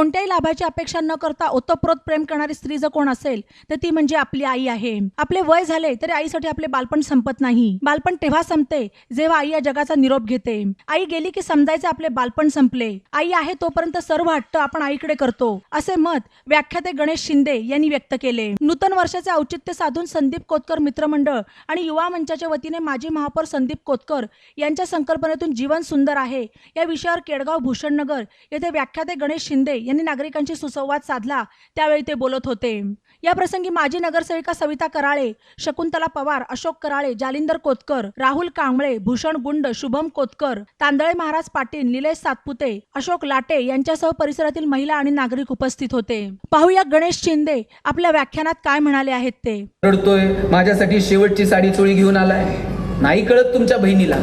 कोणत्याही लाभाची अपेक्षा न करता ओतप्रोत प्रेम करणारी स्त्री जर कोण असेल तर ती म्हणजे आपली आई आहे. आपले वय झाले तरी आईसाठी आपले बालपण संपत नाही. बालपण तेव्हा संपते जेव्हा आई या जगाचा निरोप घेते. आई गेली की समजायचे आपले बालपण संपले. आई आहे तोपर्यंत सर्व हट्ट आपण आईकडे करतो असे मत व्याख्याते गणेश शिंदे यांनी व्यक्त केले. नूतन वर्षाचे औचित्य साधून संदीप कोतकर मित्रमंडळ आणि युवा मंचाच्या वतीने माजी महापौर संदीप कोतकर यांच्या संकल्पनेतून जीवन सुंदर आहे. या विषयावर केडगाव भूषणनगर येथे व्याख्याते गणेश शिंदे यांनी नागरिकांशी सुसंवाद साधला. त्यावेळी ते बोलत होते. या प्रसंगी माजी नगरसेविका सविता कराळे शकुंतला पवार अशोक कराळे जालिंदर कोतकर राहुल कांबळे भूषण गुंड शुभम कोतकर तांदळे महाराज पाटील निलेश सातपुते अशोक लाटे यांच्यासह परिसरातील महिला आणि नागरिक उपस्थित होते. पाहूया गणेश शिंदे आपल्या व्याख्यानात काय म्हणाले आहेत ते. रडतोय. माझ्यासाठी शेवटची साडी चोळी घेऊन आलाय. नाही कळत तुमच्या बहिणीला.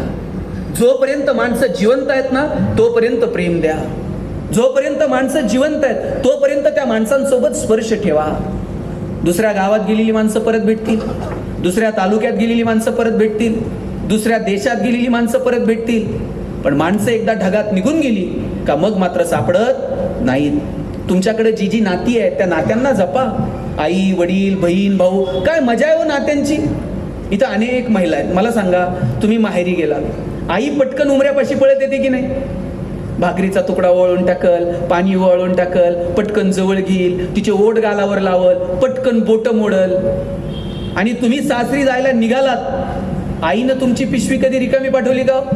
जोपर्यंत माणसं जिवंत आहेत ना तोपर्यंत प्रेम द्या. जोपर्यंत माणसं जिवंत आहेत तोपर्यंत त्या माणसांसोबत स्पर्श ठेवा. दुसऱ्या गावात गेलेली माणसं परत भेटतील. दुसऱ्या तालुक्यात गेलेली माणसं परत भेटतील. दुसऱ्या देशात गेलेली माणसं परत भेटतील. पण माणसं एकदा ढगात निघून गेली का मग मात्र सापडत नाहीत. तुमच्याकडे जी जी नाती आहेत त्या नात्यांना जपा. आई वडील बहीण भाऊ काय मजा आहे हो नात्यांची? इथं अनेक महिला आहेत. मला सांगा तुम्ही माहेरी गेला आई पटकन उमऱ्यापाशी पळत येते की नाही? भाकरीचा तुकडा वळून टाकल पाणी वळून टाकल पटकन जवळ घेईल तिचे ओढ गालावर लावल पटकन बोट मोडल. आणि तुम्ही सासरी जायला निघालात. आईनं तुमची पिशवी कधी रिकामी पाठवली का हो?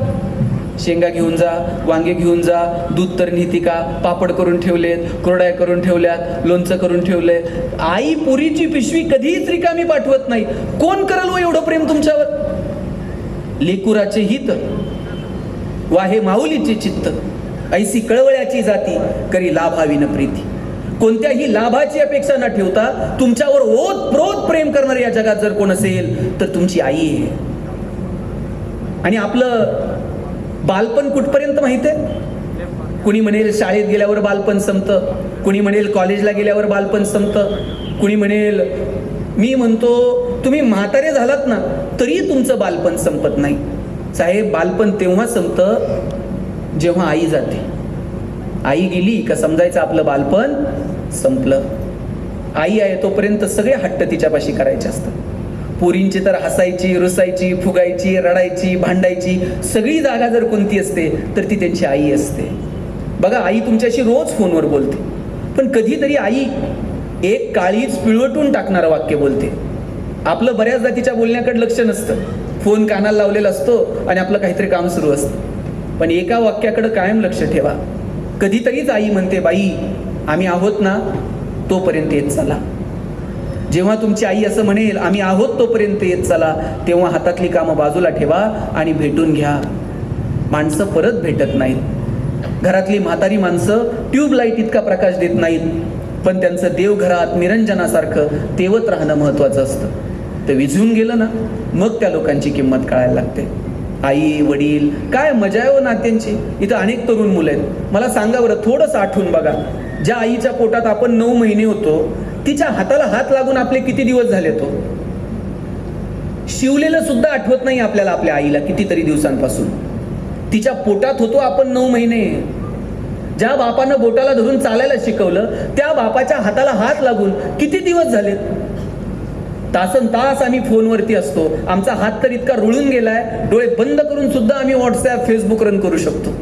शेंगा घेऊन जा वांगे घेऊन जा दूध तर नेहती का? पापड करून ठेवलेत कुरड्या करून ठेवल्यात लोणचं करून ठेवलंय आई पुरीची पिशवी कधीच रिकामी पाठवत नाही. कोण करल व हो एवढं प्रेम तुमच्यावर? लेकुराचे हित वाहे माऊलीचे चित्त. ऐसी कळवळ्याची जाती करी लाभाविन प्रीती. कोणत्याही लाभाची अपेक्षा न ठेवता तुमच्यावर ओत प्रोत प्रेम करणार या जगात जर कोण असेल तर तुमची आई आहे. आणि आपलं बालपण कुठपर्यंत माहीत आहे? कुणी म्हणेल शाळेत गेल्यावर बालपण संपतं कुणी म्हणेल कॉलेजला गेल्यावर बालपण संपतं कुणी म्हणेल मी म्हणतो तुम्ही म्हातारे झालात ना तरी तुमचं बालपण संपत नाही. साहेब बालपण तेव्हा संपतं जेव्हा आई जाते. आई गेली का समजायचं आपलं बालपण संपलं. आई आहे तोपर्यंत सगळे हट्ट तिच्यापाशी करायचे असतात. पोरींची तर हसायची रुसायची फुगायची रडायची भांडायची सगळी जागा जर कोणती असते तर ती त्यांची आई असते. बघा आई तुमच्याशी रोज फोनवर बोलते. पण कधीतरी आई एक काळीच पिळवटून टाकणारं वाक्य बोलते. आपलं बऱ्याचदा तिच्या बोलण्याकडे लक्ष नसतं. फोन कानाला लावलेला असतो आणि आपलं काहीतरी काम सुरू असतं. पण एका वाक्याकडे कायम लक्ष ठेवा. कधीतरीच आई म्हणते बाई आम्ही आहोत ना तोपर्यंत येत चला. जेव्हा तुमची आई असं म्हणेल आम्ही आहोत तोपर्यंत येत चला तेव्हा हातातली कामं बाजूला ठेवा आणि भेटून घ्या. माणसं परत भेटत नाहीत. घरातली म्हातारी माणसं ट्यूबलाईट इतका प्रकाश देत नाहीत. पण त्यांचं देवघरात निरंजनासारखं तेवत राहणं महत्त्वाचं असतं. ते विझून गेलं ना मग त्या लोकांची किंमत कळायला लागते. आई वडील काय मजा आहे हो नात्यांची? इथं अनेक तरुण मुलं आहेत. मला सांगा बरं थोडंसं आठवून बघा. ज्या आईच्या पोटात आपण नऊ महिने होतो तिच्या हाताला हात लागून आपले किती दिवस झाले तो हो? शिवलेलं सुद्धा आठवत नाही आपल्याला आपल्या आईला कितीतरी दिवसांपासून. तिच्या पोटात होतो आपण नऊ महिने. ज्या बापानं बोटाला धरून चालायला शिकवलं त्या बापाच्या हाताला हात लागून किती दिवस झालेत? तासन तास आम्ही फोनवरती असतो. आमचा हात तर इतका रुळून गेलाय डोळे बंद करून सुद्धा आम्ही व्हॉट्सॲप फेसबुक रन करू शकतो.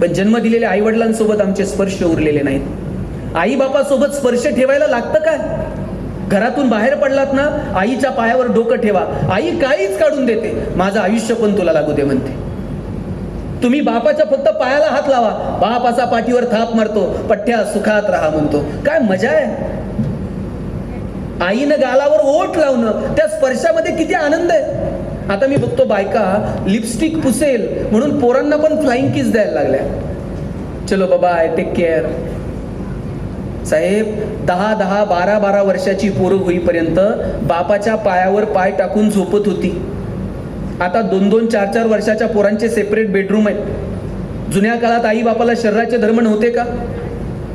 पण जन्म दिलेल्या आईवडिलांसोबत आमचे स्पर्श उरलेले नाहीत. आई बापासोबत स्पर्श ठेवायला लागतं काय घरातून बाहेर पडलात ना आईच्या पायावर डोकं ठेवा. आई काहीच काढून देते. माझं आयुष्य पण तुला लागू दे म्हणते. तुम्ही बापाच्या फक्त पायाला हात लावा. बापाचा पाठीवर थाप मारतो. पठ्ठ्या सुखात राहा म्हणतो. काय मजा आहे? आईनं गालावर ओठ लावणं त्या स्पर्शामध्ये किती आनंद आहे. आता मी बघतो बायका लिपस्टिक पुसेल म्हणून पोरांना पण फ्लाइंग किस द्यायला लागल्या. चलो बाबा आय टेक केअर साहेब दहा दहा बारा बारा वर्षाची पोरं होईपर्यंत बापाच्या पायावर पाय टाकून झोपत होती. आता दोन दोन चार चार वर्षाच्या पोरांचे सेपरेट बेडरूम आहेत. जुन्या काळात आई बापाला शरीराचे धर्म नव्हते का?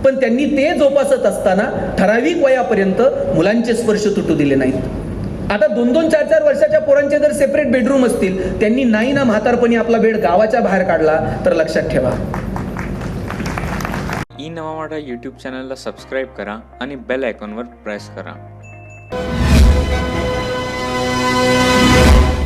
पण त्यांनी ते जोपासत असताना ठराविक वयापर्यंत मुलांचे स्पर्श तुटू दिले नाहीत. आता दोन दोन चार चार वर्षाच्या पोरांचे जर सेपरेट बेडरूम असतील त्यांनी नाही ना म्हातारपणी आपला बेड गावाच्या बाहेर काढला तर लक्षात ठेवा. ई नवा यूट्यूब चॅनलला सबस्क्राईब करा आणि बेल आयकॉनवर प्रेस करा.